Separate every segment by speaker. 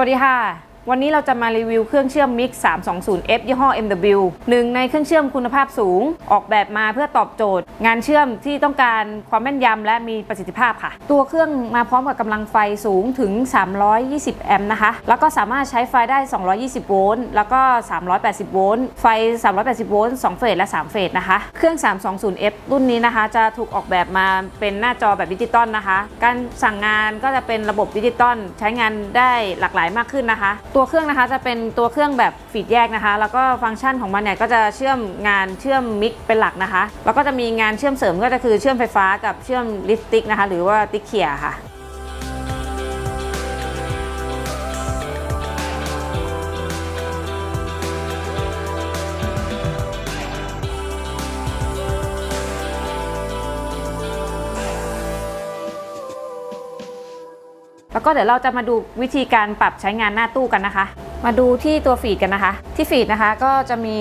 Speaker 1: สวัสดีค่ะ วันนี้เราจะมารีวิวเครื่องเชื่อม Mix 320F ยี่ห้อ MW หนึ่งในเครื่องเชื่อมคุณภาพสูง ออกแบบมาเพื่อตอบโจทย์ งานเชื่อมที่ต้องการความแม่นยำและมีประสิทธิภาพค่ะ ตัวเครื่องมาพร้อมกับกำลังไฟสูงถึง 320 แอมป์นะคะ แล้วก็สามารถใช้ไฟได้ 220 โวลต์ แล้วก็ 380 โวลต์ ไฟ 380 โวลต์ 2 เฟส และ 3 เฟสนะคะ เครื่อง 320F รุ่นนี้นะคะ จะถูกออกแบบมาเป็นหน้าจอแบบดิจิตอลนะคะ การสั่งงานก็จะเป็นระบบดิจิตอลใช้งานได้หลากหลายมากขึ้นนะคะตัวเครื่องนะคะจะเป็นตัวเครื่องแบบฟีดแยกนะคะ แล้วก็ฟังก์ชันของมันเนี่ยก็จะเชื่อมงานเชื่อมมิกเป็นหลักนะคะ แล้วก็จะมีงานเชื่อมเสริมก็จะคือเชื่อมไฟฟ้ากับเชื่อมลิปสติกนะคะ หรือว่าติ๊กเขียค่ะ แล้วก็เดี๋ยวเราจะมาดูวิธีการปรับใช้งานหน้าตู้กันนะคะ มาดูที่ตัวฟีดกันนะคะ ที่ฟีดนะคะก็จะมี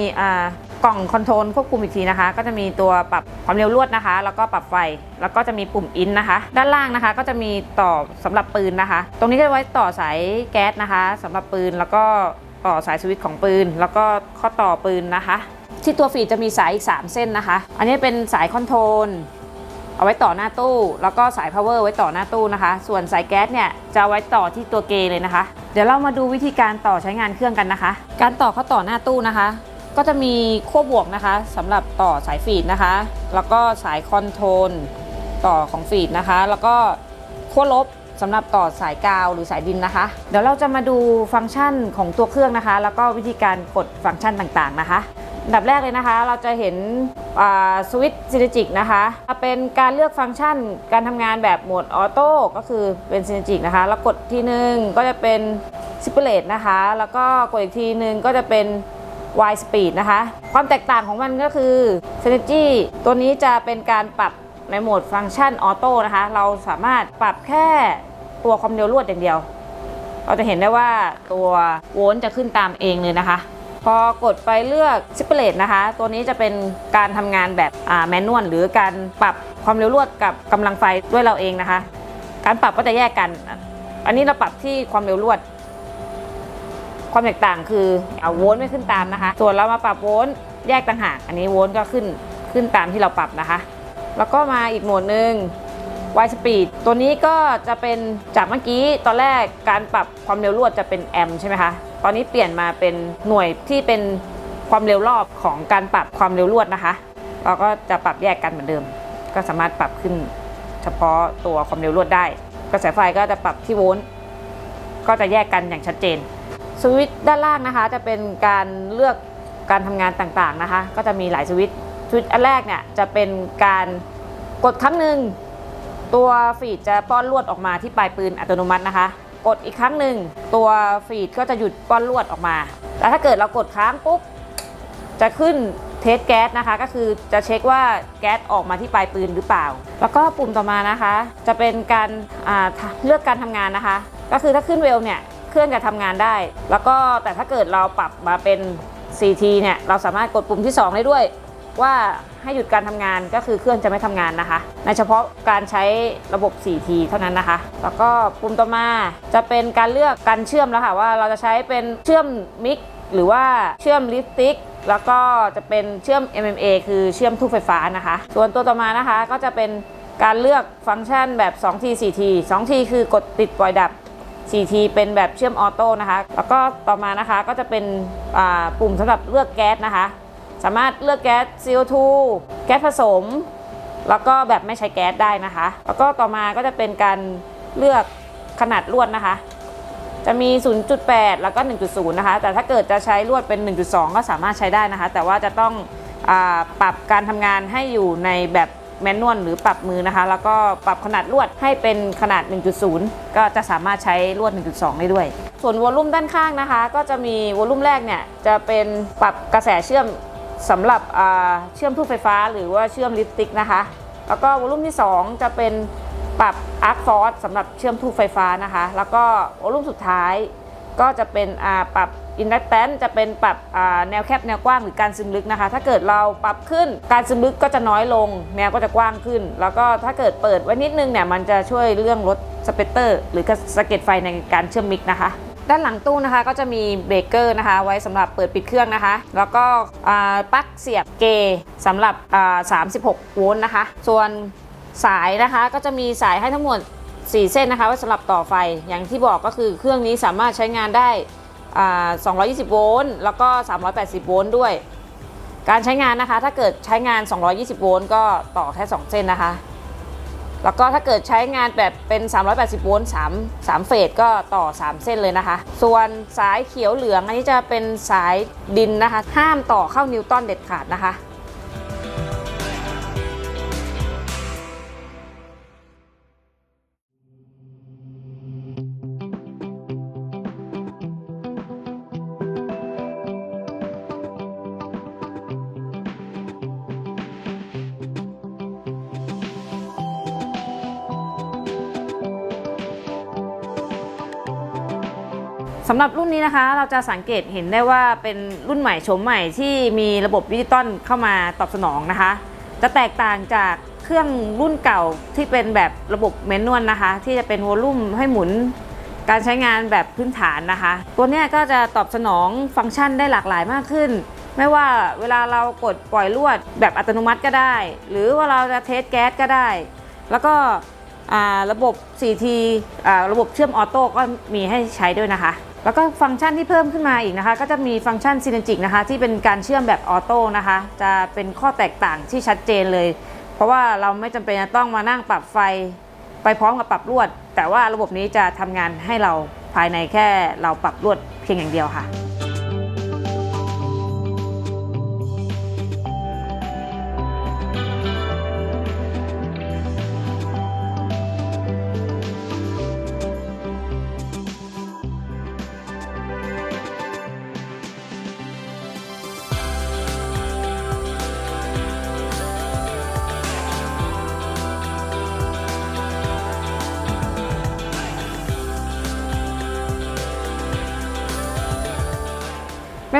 Speaker 1: กล่องคอนโทรลควบคุมอีกทีนะคะ ก็จะมีตัวปรับความเร็วลวดนะคะ แล้วก็ปรับไฟ แล้วก็จะมีปุ่มอินนะคะ ด้านล่างนะคะก็จะมีต่อสำหรับปืนนะคะ ตรงนี้ก็จะไว้ต่อสายแก๊สนะคะสำหรับปืนแล้วก็ต่อสายสวิตช์ของปืน แล้วก็ข้อต่อปืนนะคะ ที่ตัวฟีดจะมีสายอีก 3 เส้นนะคะ อันนี้เป็นสายคอนโทรล เอาไว้ต่อหน้าตู้ แล้วก็สาย power ไว้ต่อหน้าตู้นะคะ ส่วนสายแก๊สเนี่ยจะไว้ต่อที่ตัวเกเลยนะคะ เดี๋ยวเรามาดูวิธีการต่อใช้งานเครื่องกันนะคะ การต่อเข้าต่อหน้าตู้นะคะ ก็จะมีขั้วบวกนะคะสำหรับต่อสายฟีดนะคะ แล้วก็สายคอนโทรลต่อของฟีดนะคะ แล้วก็ขั้วลบสำหรับต่อสายกาวหรือสายดินนะคะ เดี๋ยวเราจะมาดูฟังก์ชันของตัวเครื่องนะคะ แล้วก็วิธีการกดฟังก์ชันต่างๆนะคะอันดับแรกเลยนะคะ เราจะเห็น สวิตช์ซินจิกนะคะเป็นการเลือกฟังก์ชันการทำงานแบบโหมดออโต้ก็คือเป็นซินจิกนะคะ แล้วกดทีหนึ่งก็จะเป็นซิปเปอร์เลตนะคะ แล้วก็กดอีกทีหนึ่งก็จะเป็น Y Speed นะคะ ความแตกต่างของมันก็คือ Synergy ตัวนี้จะเป็นการปรับในโหมดฟังก์ชันออโต้นะคะ เราสามารถปรับแค่ตัวความเร็วลวดอย่างเดียว เราจะเห็นได้ว่าตัวโวลต์จะขึ้นตามเองเลยนะคะ พอกดไปเลือก s ิปเปอร์เลตนะคะ ตัวนี้จะเป็นการทำงานแบบแมนนวลหรือการปรับความเร็วลวดกับกำลังไฟด้วยเราเองนะคะ การปรับก็จะแยกกัน อันนี้เราปรับที่ความเร็วลวด ความแตกต่างคือเอาโวลต์ไม่ขึ้นตามนะคะ ส่วนเรามาปรับโวลต์แยกต่างหาก อันนี้โวลต์ก็ขึ้นขึ้นตามที่เราปรับนะคะ แล้วก็มาอีกโหมดหนึ่ง Y Speed ตัวนี้ก็จะเป็นจากเมื่อกี้ตอนแรกการปรับความเร็วลวดจะเป็นแอมใช่ไหมคะ ตอนนี้เปลี่ยนมาเป็นหน่วยที่เป็นความเร็วรอบของการปรับความเร็วลวดนะคะ เราก็จะปรับแยกกันเหมือนเดิม ก็สามารถปรับขึ้นเฉพาะตัวความเร็วลวดได้ กระแสไฟก็จะปรับที่โวลต์ก็จะแยกกันอย่างชัดเจนสวิตช์ด้านล่างนะคะ จะเป็นการเลือกการทำงานต่างๆนะคะ ก็จะมีหลายสวิตช์สวิตช์อันแรกเนี่ยจะเป็นการกดครั้งหนึ่งตัวฟีดจะป้อนลวดออกมาที่ปลายปืนอัตโนมัตินะคะ กดอีกครั้งหนึ่งตัวฟีดก็จะหยุดป้อนลวดออกมา แล้วถ้าเกิดเรากดค้างปุ๊บจะขึ้นเทสแก๊สนะคะ ก็คือจะเช็คว่าแก๊สออกมาที่ปลายปืนหรือเปล่า แล้วก็ปุ่มต่อมานะคะ จะเป็นการาเลือกการทำงานนะคะ ก็คือถ้าขึ้นเวลเนี่ยเครื่องจะทำงานได้ แล้วก็แต่ถ้าเกิดเราปรับมาเป็น 4T เนี่ยเราสามารถกดปุ่มที่ 2 ได้ด้วยว่า ให้หยุดการทำงานก็คือเครื่องจะไม่ทำงานนะคะ ในเฉพาะการใช้ระบบ 4T เท่านั้นนะคะ แล้วก็ปุ่มต่อมาจะเป็นการเลือกการเชื่อมแล้วค่ะว่าเราจะใช้เป็นเชื่อมมิกหรือว่าเชื่อมลิปสติกแล้วก็จะเป็นเชื่อม MMA คือเชื่อมทูบไฟฟ้านะคะ ส่วนตัวต่อมานะคะก็จะเป็นการเลือกฟังก์ชันแบบ 2T 4T 2T คือกดติดปล่อยดับ 4T เป็นแบบเชื่อมออโต้นะคะ แล้วก็ต่อมานะคะก็จะเป็นปุ่มสำหรับเลือกแก๊สนะคะ สามารถเลือกแก๊ส CO2 แก๊สผสม แล้วก็แบบไม่ใช้แก๊สได้นะคะ แล้วก็ต่อมาก็จะเป็นการเลือกขนาดลวดนะคะ จะมี 0.8 แล้วก็ 1.0 นะคะ แต่ถ้าเกิดจะใช้ลวดเป็น 1.2 ก็สามารถใช้ได้นะคะ แต่ว่าจะต้องอปรับการทำงานให้อยู่ในแบบแมนนวลหรือปรับมือนะคะ แล้วก็ปรับขนาดลวดให้เป็นขนาด 1.0 ก็จะสามารถใช้ลวด 1.2 ได้ด้วย ส่วนวอลลุ่มด้านข้างนะคะ ก็จะมีวอลลุ่มแรกเนี่ยจะเป็นปรับกระแสเชื่อม สำหรับเชื่อมทูบไฟฟ้าหรือว่าเชื่อมลิปติกนะคะ แล้วก็วอลุ่มที่ 2 จะเป็นปรับอาร์คฟอร์สสำหรับเชื่อมทูบไฟฟ้านะคะ แล้วก็วอลุ่มสุดท้ายก็จะเป็นปรับอินดักแตนจะเป็นปรับแนวแคบแนวกว้างหรือการซึมลึกนะคะ ถ้าเกิดเราปรับขึ้นการซึมลึกก็จะน้อยลง แนวก็จะกว้างขึ้น แล้วก็ถ้าเกิดเปิดไว้นิดนึงเนี่ยมันจะช่วยเรื่องลดสเปกเตอร์ หรือสะเก็ดไฟในการเชื่อมมิกนะคะ ด้านหลังตู้นะคะก็จะมีเบรกเกอร์นะคะ ไว้สำหรับเปิดปิดเครื่องนะคะ แล้วก็ปลั๊กเสียบเกสำหรับ 36 โวลต์นะคะ ส่วนสายนะคะก็จะมีสายให้ทั้งหมด 4 เส้นนะคะไว้สำหรับต่อไฟอย่างที่บอกก็คือเครื่องนี้สามารถใช้งานได้ 220 โวลต์แล้วก็ 380 โวลต์ด้วย การใช้งานนะคะถ้าเกิดใช้งาน 220 โวลต์ก็ต่อแค่ 2 เส้นนะคะ แล้วก็ถ้าเกิดใช้งานแบบเป็น 380 โวลต์3 3เฟสก็ต่อ 3 เส้นเลยนะคะ ส่วนสายเขียวเหลืองอันนี้จะเป็นสายดินนะคะ ห้ามต่อเข้านิวตันเด็ดขาดนะคะ สำหรับรุ่นนี้นะคะเราจะสังเกตเห็นได้ว่าเป็นรุ่นใหม่โฉมใหม่ที่มีระบบดิจิตอลเข้ามาตอบสนองนะคะ จะแตกต่างจากเครื่องรุ่นเก่าที่เป็นแบบระบบแมนนวลนะคะ ที่จะเป็นวอลลุ่มให้หมุนการใช้งานแบบพื้นฐานนะคะ ตัวนี้ก็จะตอบสนองฟังก์ชันได้หลากหลายมากขึ้น ไม่ว่าเวลาเรากดปล่อยลวดแบบอัตโนมัติก็ได้ หรือว่าเราจะเทสแก๊สก็ได้ แล้วก็ระบบ 4T ระบบเชื่อมออโต้ก็มีให้ใช้ด้วยนะคะ แล้วก็ฟังก์ชันที่เพิ่มขึ้นมาอีกนะคะ ก็จะมีฟังก์ชันซีนจิกนะคะ ที่เป็นการเชื่อมแบบออโต้นะคะ จะเป็นข้อแตกต่างที่ชัดเจนเลย เพราะว่าเราไม่จำเป็นจะต้องมานั่งปรับไฟไปพร้อมกับปรับลวด แต่ว่าระบบนี้จะทำงานให้เราภายในแค่เราปรับลวดเพียงอย่างเดียวค่ะ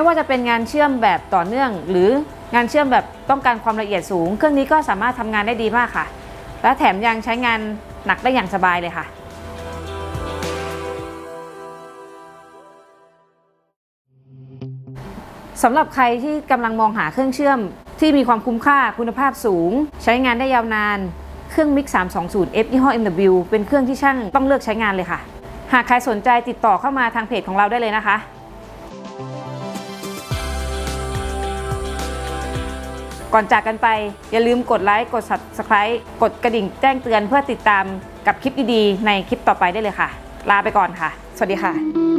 Speaker 1: ว่าจะเป็นงานเชื่อมแบบต่อเนื่อง หรืองานเชื่อมแบบต้องการความละเอียดสูง เครื่องนี้ก็สามารถทำงานได้ดีมากค่ะ และแถมยังใช้งานหนักได้อย่างสบายเลยค่ะสำหรับใครที่กำลังมองหาเครื่องเชื่อมที่มีความคุ้มค่าคุณภาพสูง ใช้งานได้ยาวนานเครื่อง MiX 320 F ยี่ห้อ MW เป็นเครื่องที่ช่างต้องเลือกใช้งานเลยค่ะ หากใครสนใจติดต่อเข้ามาทางเพจของเราได้เลยนะคะ ก่อนจากกันไป อย่าลืมกดไลค์กด subscribe กดกระดิ่งแจ้งเตือนเพื่อติดตามกับคลิปดีๆ ในคลิปต่อไปได้เลยค่ะ ลาไปก่อนค่ะ สวัสดีค่ะ